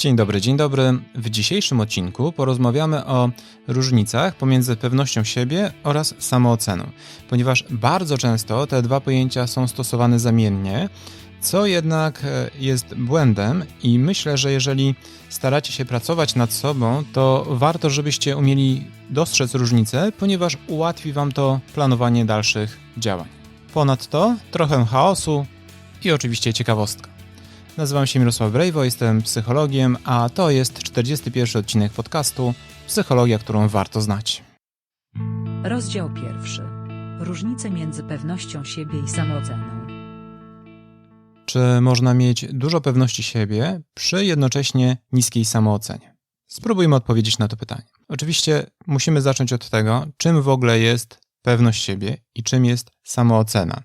Dzień dobry, dzień dobry. W dzisiejszym odcinku porozmawiamy o różnicach pomiędzy pewnością siebie oraz samooceną, ponieważ bardzo często te dwa pojęcia są stosowane zamiennie, co jednak e, jest błędem i myślę, że jeżeli staracie się pracować nad sobą, to warto, żebyście umieli dostrzec różnice, ponieważ ułatwi wam to planowanie dalszych działań. Ponadto trochę chaosu i oczywiście ciekawostka. Nazywam się Mirosław Brejwo, jestem psychologiem, a to jest 41 odcinek podcastu Psychologia, którą warto znać. Rozdział pierwszy. Różnice między pewnością siebie i samooceną. Czy można mieć dużo pewności siebie przy jednocześnie niskiej samoocenie? Spróbujmy odpowiedzieć na to pytanie. Oczywiście musimy zacząć od tego, czym w ogóle jest pewność siebie i czym jest samoocena.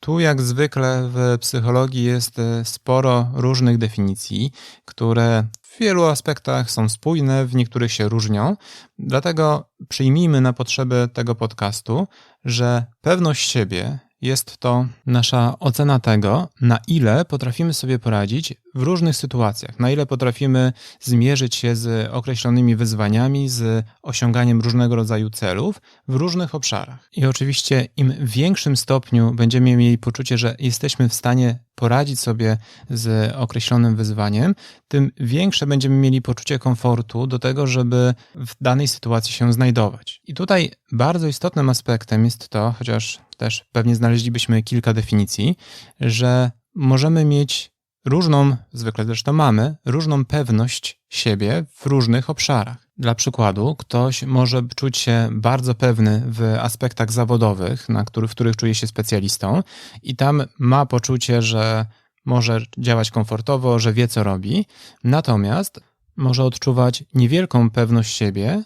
Tu, jak zwykle, w psychologii jest e, sporo różnych definicji, które w wielu aspektach są spójne, w niektórych się różnią. Dlatego przyjmijmy na potrzeby tego podcastu, że pewność siebie jest to nasza ocena tego, na ile potrafimy sobie poradzić w różnych sytuacjach, na ile potrafimy zmierzyć się z określonymi wyzwaniami, z osiąganiem różnego rodzaju celów w różnych obszarach. I oczywiście, im większym stopniu będziemy mieli poczucie, że jesteśmy w stanie poradzić sobie z określonym wyzwaniem, tym większe będziemy mieli poczucie komfortu do tego, żeby w danej sytuacji się znajdować. I tutaj bardzo istotnym aspektem jest to, chociaż też pewnie znaleźlibyśmy kilka definicji, że możemy mieć różną, zwykle zresztą mamy, różną pewność siebie w różnych obszarach. Dla przykładu, ktoś może czuć się bardzo pewny w aspektach zawodowych, na których, w których czuje się specjalistą, i tam ma poczucie, że może działać komfortowo, że wie co robi, natomiast może odczuwać niewielką pewność siebie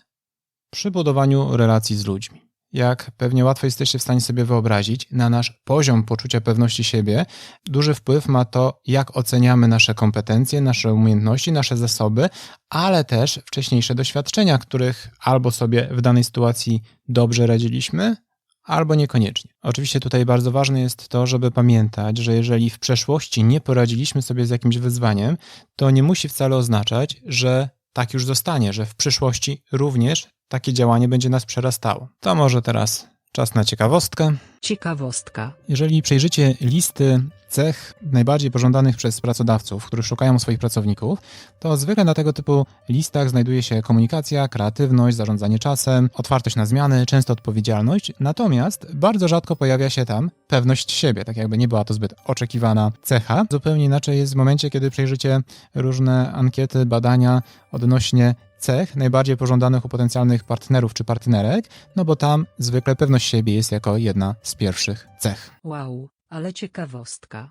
przy budowaniu relacji z ludźmi jak pewnie łatwo jesteście w stanie sobie wyobrazić, na nasz poziom poczucia pewności siebie duży wpływ ma to, jak oceniamy nasze kompetencje, nasze umiejętności, nasze zasoby, ale też wcześniejsze doświadczenia, których albo sobie w danej sytuacji dobrze radziliśmy, albo niekoniecznie. Oczywiście tutaj bardzo ważne jest to, żeby pamiętać, że jeżeli w przeszłości nie poradziliśmy sobie z jakimś wyzwaniem, to nie musi wcale oznaczać, że tak już zostanie, że w przyszłości również takie działanie będzie nas przerastało. To może teraz czas na ciekawostkę. Ciekawostka. Jeżeli przejrzycie listy cech najbardziej pożądanych przez pracodawców, którzy szukają swoich pracowników, to zwykle na tego typu listach znajduje się komunikacja, kreatywność, zarządzanie czasem, otwartość na zmiany, często odpowiedzialność, natomiast bardzo rzadko pojawia się tam pewność siebie, tak jakby nie była to zbyt oczekiwana cecha. Zupełnie inaczej jest w momencie, kiedy przejrzycie różne ankiety, badania odnośnie cech najbardziej pożądanych u potencjalnych partnerów czy partnerek, no bo tam zwykle pewność siebie jest jako jedna z pierwszych cech. Wow, ale ciekawostka.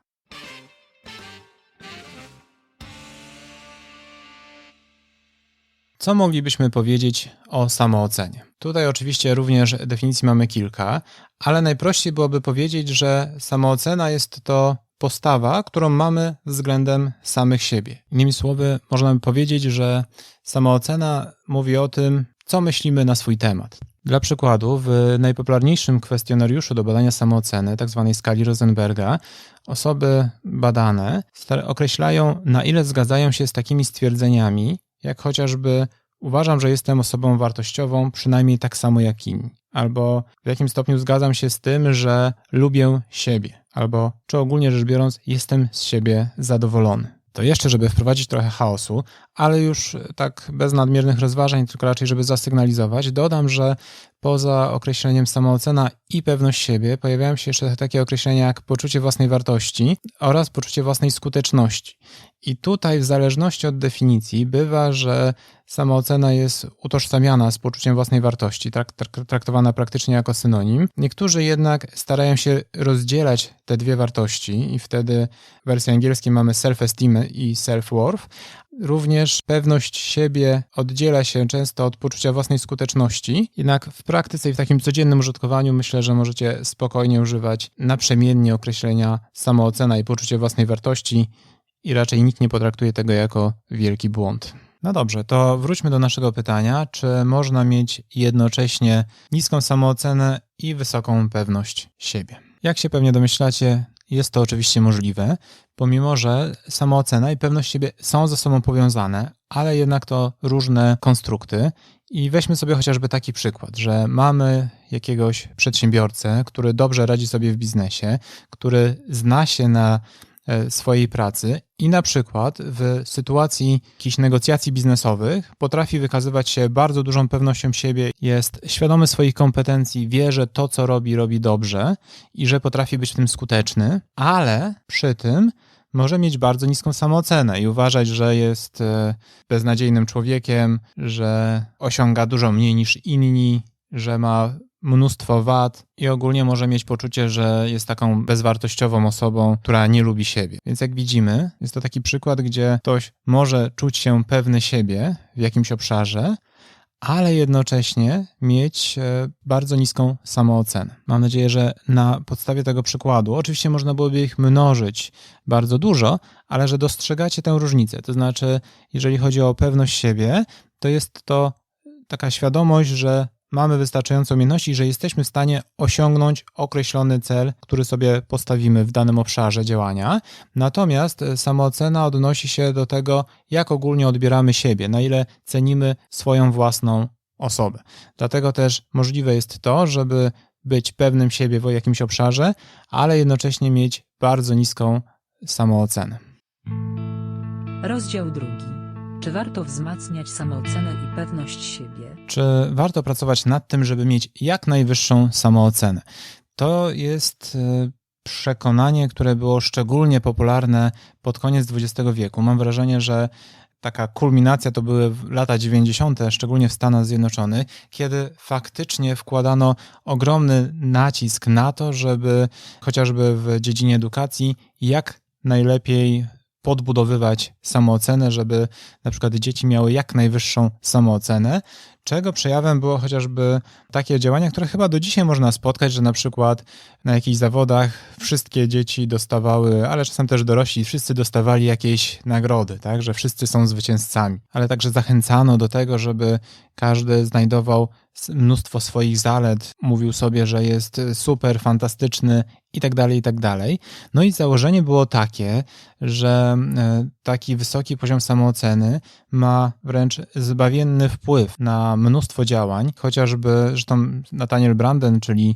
Co moglibyśmy powiedzieć o samoocenie? Tutaj oczywiście również definicji mamy kilka, ale najprościej byłoby powiedzieć, że samoocena jest to postawa, którą mamy względem samych siebie. Innymi słowy, można by powiedzieć, że samoocena mówi o tym, co myślimy na swój temat. Dla przykładu, w najpopularniejszym kwestionariuszu do badania samooceny, tzw. Tak skali Rosenberga, osoby badane określają, na ile zgadzają się z takimi stwierdzeniami, jak chociażby uważam, że jestem osobą wartościową, przynajmniej tak samo jak inni, albo w jakim stopniu zgadzam się z tym, że lubię siebie albo czy ogólnie rzecz biorąc jestem z siebie zadowolony. To jeszcze, żeby wprowadzić trochę chaosu, ale już tak bez nadmiernych rozważań, tylko raczej, żeby zasygnalizować, dodam, że poza określeniem samoocena i pewność siebie pojawiają się jeszcze takie określenia jak poczucie własnej wartości oraz poczucie własnej skuteczności. I tutaj, w zależności od definicji, bywa, że samoocena jest utożsamiana z poczuciem własnej wartości, traktowana praktycznie jako synonim. Niektórzy jednak starają się rozdzielać te dwie wartości, i wtedy w wersji angielskiej mamy self-esteem i self-worth, Również pewność siebie oddziela się często od poczucia własnej skuteczności, jednak w praktyce i w takim codziennym użytkowaniu myślę, że możecie spokojnie używać naprzemiennie określenia samoocena i poczucie własnej wartości i raczej nikt nie potraktuje tego jako wielki błąd. No dobrze, to wróćmy do naszego pytania, czy można mieć jednocześnie niską samoocenę i wysoką pewność siebie. Jak się pewnie domyślacie, jest to oczywiście możliwe, pomimo że samoocena i pewność siebie są ze sobą powiązane, ale jednak to różne konstrukty. I weźmy sobie chociażby taki przykład, że mamy jakiegoś przedsiębiorcę, który dobrze radzi sobie w biznesie, który zna się na swojej pracy i na przykład w sytuacji jakichś negocjacji biznesowych potrafi wykazywać się bardzo dużą pewnością siebie, jest świadomy swoich kompetencji, wie, że to, co robi, robi dobrze i że potrafi być w tym skuteczny, ale przy tym może mieć bardzo niską samoocenę i uważać, że jest e, beznadziejnym człowiekiem, że osiąga dużo mniej niż inni, że ma mnóstwo wad i ogólnie może mieć poczucie, że jest taką bezwartościową osobą, która nie lubi siebie. Więc jak widzimy, jest to taki przykład, gdzie ktoś może czuć się pewny siebie w jakimś obszarze, ale jednocześnie mieć e, bardzo niską samoocenę. Mam nadzieję, że na podstawie tego przykładu, oczywiście można byłoby ich mnożyć bardzo dużo, ale że dostrzegacie tę różnicę. To znaczy, jeżeli chodzi o pewność siebie, to jest to taka świadomość, że mamy wystarczająco umiejętności, że jesteśmy w stanie osiągnąć określony cel, który sobie postawimy w danym obszarze działania. Natomiast e, samoocena odnosi się do tego, jak ogólnie odbieramy siebie, na ile cenimy swoją własną osobę. Dlatego też możliwe jest to, żeby być pewnym siebie w jakimś obszarze, ale jednocześnie mieć bardzo niską samoocenę. Rozdział drugi. Czy warto wzmacniać samoocenę i pewność siebie? Czy warto pracować nad tym, żeby mieć jak najwyższą samoocenę? To jest e, przekonanie, które było szczególnie popularne pod koniec XX wieku. Mam wrażenie, że taka kulminacja to były lata 90., szczególnie w Stanach Zjednoczonych, kiedy faktycznie wkładano ogromny nacisk na to, żeby chociażby w dziedzinie edukacji jak najlepiej podbudowywać samoocenę, żeby na przykład dzieci miały jak najwyższą samoocenę, czego przejawem było chociażby takie działania, które chyba do dzisiaj można spotkać, że na przykład na jakichś zawodach wszystkie dzieci dostawały, ale czasem też dorośli, wszyscy dostawali jakieś nagrody, tak, że wszyscy są zwycięzcami, ale także zachęcano do tego, żeby każdy znajdował mnóstwo swoich zalet, mówił sobie, że jest super, fantastyczny i tak dalej, i tak. No i założenie było takie, że e, taki wysoki poziom samooceny ma wręcz zbawienny wpływ na mnóstwo działań, chociażby, że tam Nathaniel Branden, czyli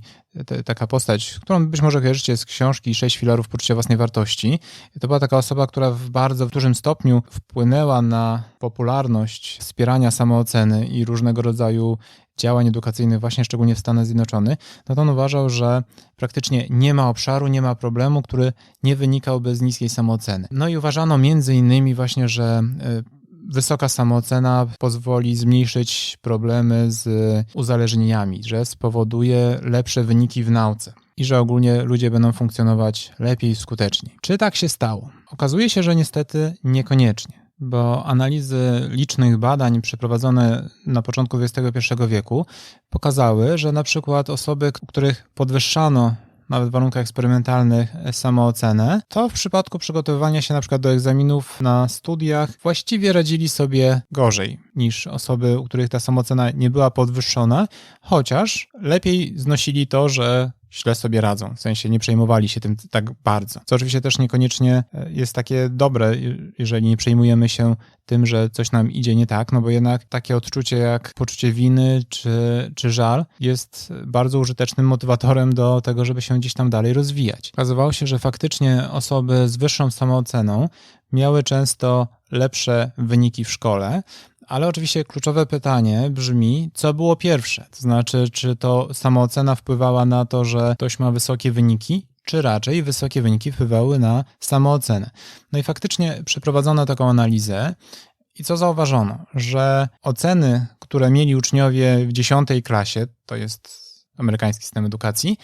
taka postać, którą być może kojarzycie z książki Sześć filarów poczucia własnej wartości. To była taka osoba, która w bardzo dużym stopniu wpłynęła na popularność wspierania samooceny i różnego rodzaju działań edukacyjnych, właśnie szczególnie w Stanach Zjednoczonych, no to on uważał, że praktycznie nie ma obszaru, nie ma problemu, który nie wynikałby z niskiej samooceny. No i uważano między innymi właśnie, że e, wysoka samoocena pozwoli zmniejszyć problemy z uzależnieniami, że spowoduje lepsze wyniki w nauce i że ogólnie ludzie będą funkcjonować lepiej i skuteczniej. Czy tak się stało? Okazuje się, że niestety niekoniecznie bo analizy licznych badań przeprowadzone na początku XXI wieku pokazały, że na przykład osoby, których podwyższano nawet w warunkach eksperymentalnych, e, samoocenę, to w przypadku przygotowywania się na przykład do egzaminów na studiach właściwie radzili sobie gorzej niż osoby, u których ta samoocena nie była podwyższona, chociaż lepiej znosili to, że źle sobie radzą, w sensie nie przejmowali się tym tak bardzo. Co oczywiście też niekoniecznie e, jest takie dobre, jeżeli nie przejmujemy się tym, że coś nam idzie nie tak, no bo jednak takie odczucie jak poczucie winy czy, czy żal jest bardzo użytecznym motywatorem do tego, żeby się gdzieś tam dalej rozwijać. Okazywało się, że faktycznie osoby z wyższą samooceną miały często lepsze wyniki w szkole, ale oczywiście kluczowe pytanie brzmi, co było pierwsze? To znaczy, czy to samoocena wpływała na to, że ktoś ma wysokie wyniki, czy raczej wysokie wyniki wpływały na samoocenę? No i faktycznie przeprowadzono taką analizę i co zauważono? Że oceny, które mieli uczniowie w 10 klasie, to jest amerykański system edukacji,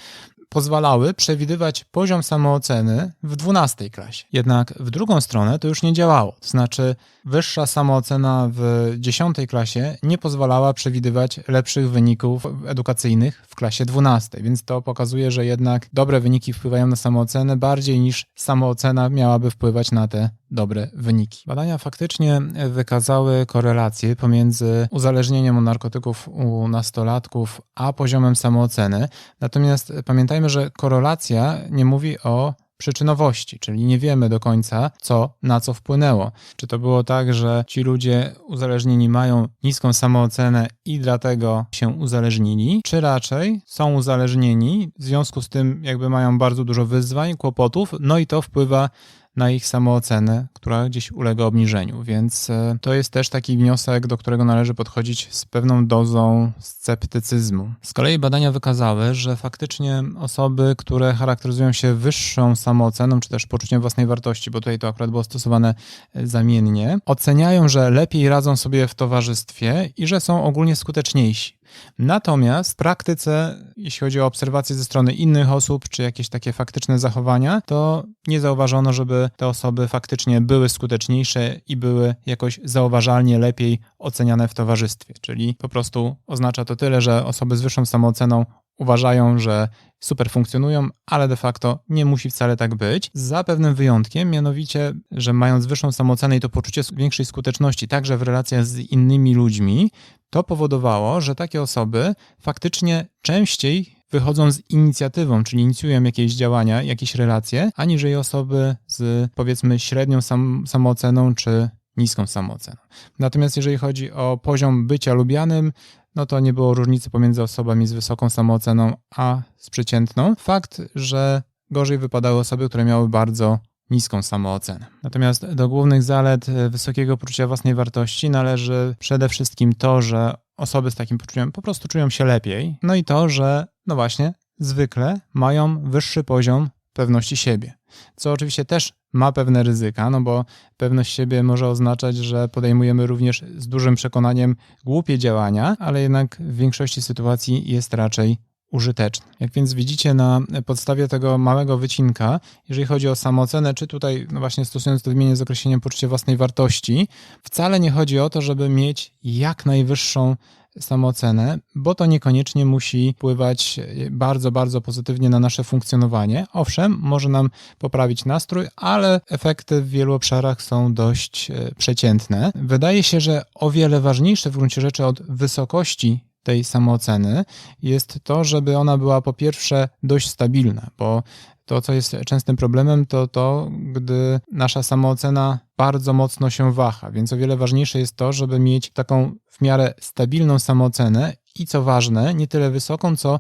pozwalały przewidywać poziom samooceny w 12 klasie. Jednak w drugą stronę to już nie działało. To znaczy, wyższa samoocena w 10 klasie nie pozwalała przewidywać lepszych wyników edukacyjnych w klasie 12. Więc to pokazuje, że jednak dobre wyniki wpływają na samoocenę bardziej niż samoocena miałaby wpływać na te dobre wyniki. Badania faktycznie wykazały korelację pomiędzy uzależnieniem od narkotyków u nastolatków a poziomem samooceny. Natomiast pamiętajmy, że korelacja nie mówi o przyczynowości, czyli nie wiemy do końca, co na co wpłynęło. Czy to było tak, że ci ludzie uzależnieni mają niską samoocenę i dlatego się uzależnili, czy raczej są uzależnieni, w związku z tym jakby mają bardzo dużo wyzwań, kłopotów, no i to wpływa na ich samoocenę, która gdzieś ulega obniżeniu. Więc e, to jest też taki wniosek, do którego należy podchodzić z pewną dozą sceptycyzmu. Z kolei badania wykazały, że faktycznie osoby, które charakteryzują się wyższą samooceną, czy też poczuciem własnej wartości, bo tutaj to akurat było stosowane e, zamiennie, oceniają, że lepiej radzą sobie w towarzystwie i że są ogólnie skuteczniejsi. Natomiast w praktyce, jeśli chodzi o obserwacje ze strony innych osób, czy jakieś takie faktyczne zachowania, to nie zauważono, żeby te osoby faktycznie były skuteczniejsze i były jakoś zauważalnie lepiej oceniane w towarzystwie. Czyli po prostu oznacza to tyle, że osoby z wyższą samooceną uważają, że super funkcjonują, ale de facto nie musi wcale tak być. Za pewnym wyjątkiem, mianowicie, że mając wyższą samoocenę i to poczucie większej skuteczności także w relacjach z innymi ludźmi, to powodowało, że takie osoby faktycznie częściej wychodzą z inicjatywą, czyli inicjują jakieś działania, jakieś relacje, aniżeli osoby z powiedzmy średnią sam, samooceną czy niską samooceną. Natomiast jeżeli chodzi o poziom bycia lubianym, no to nie było różnicy pomiędzy osobami z wysoką samooceną a z przeciętną. Fakt, że gorzej wypadały osoby, które miały bardzo niską samoocenę. Natomiast do głównych zalet wysokiego poczucia własnej wartości należy przede wszystkim to, że osoby z takim poczuciem po prostu czują się lepiej, no i to, że no właśnie zwykle mają wyższy poziom pewności siebie. Co oczywiście też ma pewne ryzyka, no bo pewność siebie może oznaczać, że podejmujemy również z dużym przekonaniem głupie działania, ale jednak w większości sytuacji jest raczej użyteczny. Jak więc widzicie na podstawie tego małego wycinka, jeżeli chodzi o samoocenę, czy tutaj no właśnie stosując to wymienię z określeniem poczucia własnej wartości, wcale nie chodzi o to, żeby mieć jak najwyższą samoocenę, bo to niekoniecznie musi wpływać bardzo, bardzo pozytywnie na nasze funkcjonowanie. Owszem, może nam poprawić nastrój, ale efekty w wielu obszarach są dość e, przeciętne. Wydaje się, że o wiele ważniejsze w gruncie rzeczy od wysokości tej samooceny jest to, żeby ona była po pierwsze dość stabilna, bo to, co jest częstym problemem, to to, gdy nasza samoocena bardzo mocno się waha, więc o wiele ważniejsze jest to, żeby mieć taką w miarę stabilną samoocenę i co ważne, nie tyle wysoką, co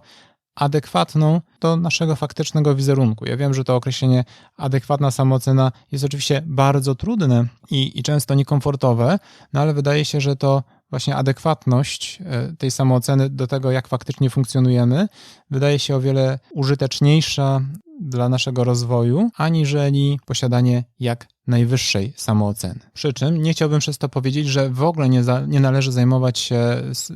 adekwatną do naszego faktycznego wizerunku. Ja wiem, że to określenie adekwatna samoocena jest oczywiście bardzo trudne i, i często niekomfortowe, no ale wydaje się, że to właśnie adekwatność e, tej samooceny do tego, jak faktycznie funkcjonujemy, wydaje się o wiele użyteczniejsza dla naszego rozwoju, aniżeli posiadanie jak najwyższej samooceny. Przy czym nie chciałbym przez to powiedzieć, że w ogóle nie, za, nie należy zajmować się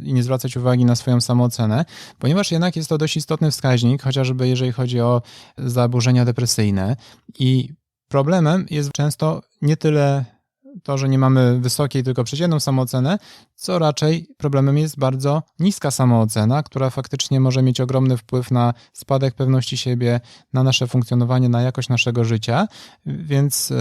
i nie zwracać uwagi na swoją samoocenę, ponieważ jednak jest to dość istotny wskaźnik, chociażby jeżeli chodzi o zaburzenia depresyjne i problemem jest często nie tyle to, że nie mamy wysokiej, tylko przeciętną samoocenę, co raczej problemem jest bardzo niska samoocena, która faktycznie może mieć ogromny wpływ na spadek pewności siebie, na nasze funkcjonowanie, na jakość naszego życia, więc yy,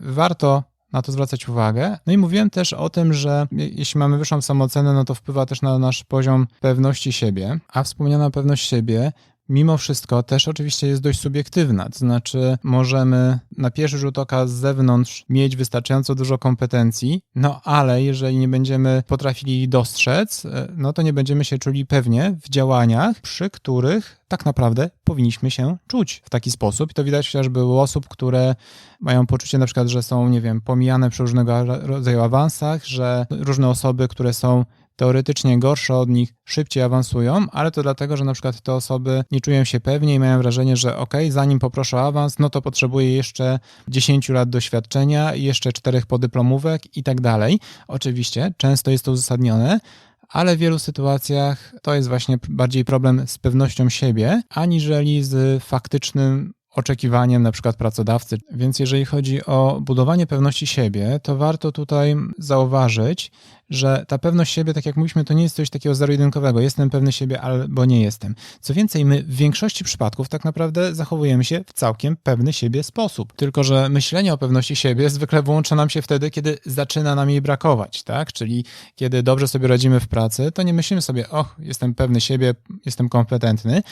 warto na to zwracać uwagę. No i mówiłem też o tym, że jeśli mamy wyższą samoocenę, no to wpływa też na nasz poziom pewności siebie, a wspomniana pewność siebie mimo wszystko też oczywiście jest dość subiektywna. To znaczy, możemy na pierwszy rzut oka z zewnątrz mieć wystarczająco dużo kompetencji, no ale jeżeli nie będziemy potrafili ich dostrzec, e, no to nie będziemy się czuli pewnie w działaniach, przy których tak naprawdę powinniśmy się czuć w taki sposób. I to widać chociażby u osób, które mają poczucie na przykład, że są, nie wiem, pomijane przy różnego rodzaju awansach, że różne osoby, które są teoretycznie gorsze od nich szybciej awansują, ale to dlatego, że na przykład te osoby nie czują się pewnie i mają wrażenie, że ok, zanim poproszę o awans, no to potrzebuję jeszcze 10 lat doświadczenia, jeszcze czterech podyplomówek i tak dalej. Oczywiście, często jest to uzasadnione, ale w wielu sytuacjach to jest właśnie bardziej problem z pewnością siebie, aniżeli z faktycznym oczekiwaniem na przykład pracodawcy. Więc jeżeli chodzi o budowanie pewności siebie, to warto tutaj zauważyć, że ta pewność siebie, tak jak mówiliśmy, to nie jest coś takiego zero-jedynkowego. Jestem pewny siebie albo nie jestem. Co więcej, my w większości przypadków tak naprawdę zachowujemy się w całkiem pewny siebie sposób. Tylko, że myślenie o pewności siebie zwykle włącza nam się wtedy, kiedy zaczyna nam jej brakować, tak? Czyli kiedy dobrze sobie radzimy w pracy, to nie myślimy sobie, och, jestem pewny siebie, jestem kompetentny,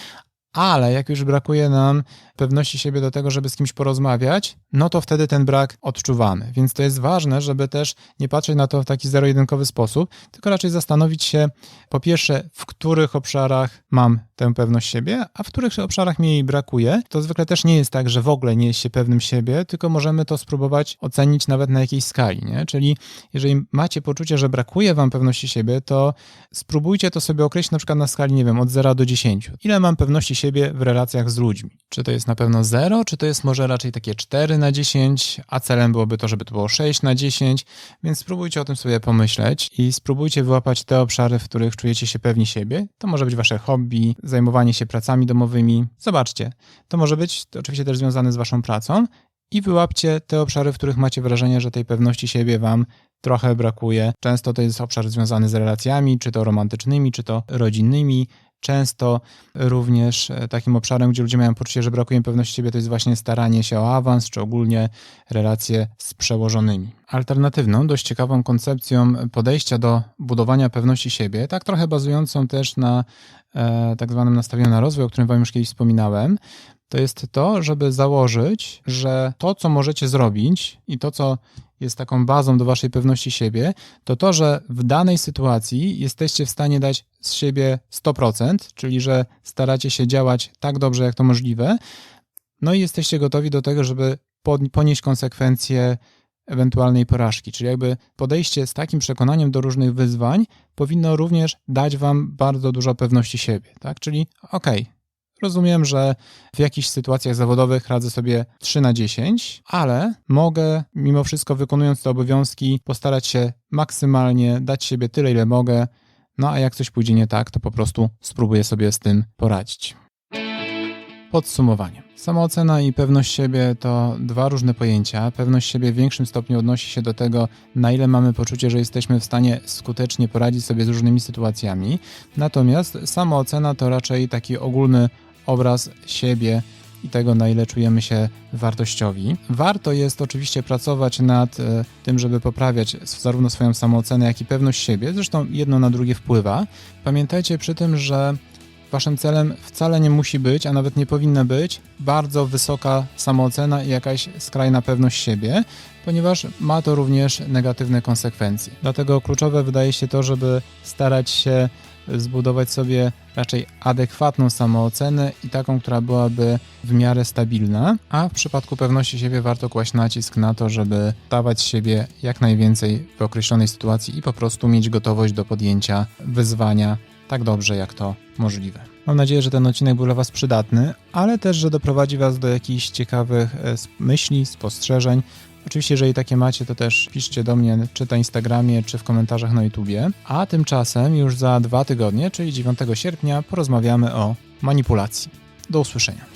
ale jak już brakuje nam pewności siebie do tego, żeby z kimś porozmawiać, no to wtedy ten brak odczuwamy. Więc to jest ważne, żeby też nie patrzeć na to w taki zero-jedynkowy sposób, tylko raczej zastanowić się, po pierwsze, w których obszarach mam tę pewność siebie, a w których obszarach mi jej brakuje. To zwykle też nie jest tak, że w ogóle nie jest się pewnym siebie, tylko możemy to spróbować ocenić nawet na jakiejś skali. Nie? Czyli jeżeli macie poczucie, że brakuje wam pewności siebie, to spróbujcie to sobie określić na przykład na skali, nie wiem, od 0 do 10. Ile mam pewności siebie w relacjach z ludźmi? Czy to jest na pewno 0, czy to jest może raczej takie 4 na 10, a celem byłoby to, żeby to było 6 na 10, więc spróbujcie o tym sobie pomyśleć i spróbujcie wyłapać te obszary, w których czujecie się pewni siebie. To może być wasze hobby, zajmowanie się pracami domowymi. Zobaczcie, to może być to oczywiście też związane z waszą pracą i wyłapcie te obszary, w których macie wrażenie, że tej pewności siebie wam trochę brakuje. Często to jest obszar związany z relacjami, czy to romantycznymi, czy to rodzinnymi. Często również e, takim obszarem, gdzie ludzie mają poczucie, że brakuje im pewności siebie, to jest właśnie staranie się o awans, czy ogólnie relacje z przełożonymi. Alternatywną, dość ciekawą koncepcją podejścia do budowania pewności siebie, tak trochę bazującą też na e, tak zwanym nastawieniu na rozwój, o którym Wam już kiedyś wspominałem, to jest to, żeby założyć, że to, co możecie zrobić i to, co jest taką bazą do Waszej pewności siebie, to to, że w danej sytuacji jesteście w stanie dać z siebie 100%, czyli że staracie się działać tak dobrze, jak to możliwe, no i jesteście gotowi do tego, żeby ponieść konsekwencje ewentualnej porażki. Czyli jakby podejście z takim przekonaniem do różnych wyzwań powinno również dać Wam bardzo dużo pewności siebie. Tak? Czyli okej, rozumiem, że w jakichś sytuacjach zawodowych radzę sobie 3 na 10, ale mogę mimo wszystko wykonując te obowiązki postarać się maksymalnie dać siebie tyle, ile mogę. No a jak coś pójdzie nie tak, to po prostu spróbuję sobie z tym poradzić. Podsumowanie. Samoocena i pewność siebie to dwa różne pojęcia. Pewność siebie w większym stopniu odnosi się do tego, na ile mamy poczucie, że jesteśmy w stanie skutecznie poradzić sobie z różnymi sytuacjami. Natomiast samoocena to raczej taki ogólny obraz siebie i tego, na ile czujemy się wartościowi. Warto jest oczywiście pracować nad e, tym, żeby poprawiać zarówno swoją samoocenę, jak i pewność siebie. Zresztą jedno na drugie wpływa. Pamiętajcie przy tym, że Waszym celem wcale nie musi być, a nawet nie powinna być bardzo wysoka samoocena i jakaś skrajna pewność siebie, ponieważ ma to również negatywne konsekwencje. Dlatego kluczowe wydaje się to, żeby starać się zbudować sobie raczej adekwatną samoocenę i taką, która byłaby w miarę stabilna, a w przypadku pewności siebie warto kłaść nacisk na to, żeby dawać siebie jak najwięcej w określonej sytuacji i po prostu mieć gotowość do podjęcia wyzwania tak dobrze, jak to możliwe. Mam nadzieję, że ten odcinek był dla Was przydatny, ale też, że doprowadzi Was do jakichś ciekawych e, myśli, spostrzeżeń. Oczywiście, jeżeli takie macie, to też piszcie do mnie czy na Instagramie, czy w komentarzach na YouTubie. A tymczasem już za dwa tygodnie, czyli 9 sierpnia, porozmawiamy o manipulacji. Do usłyszenia.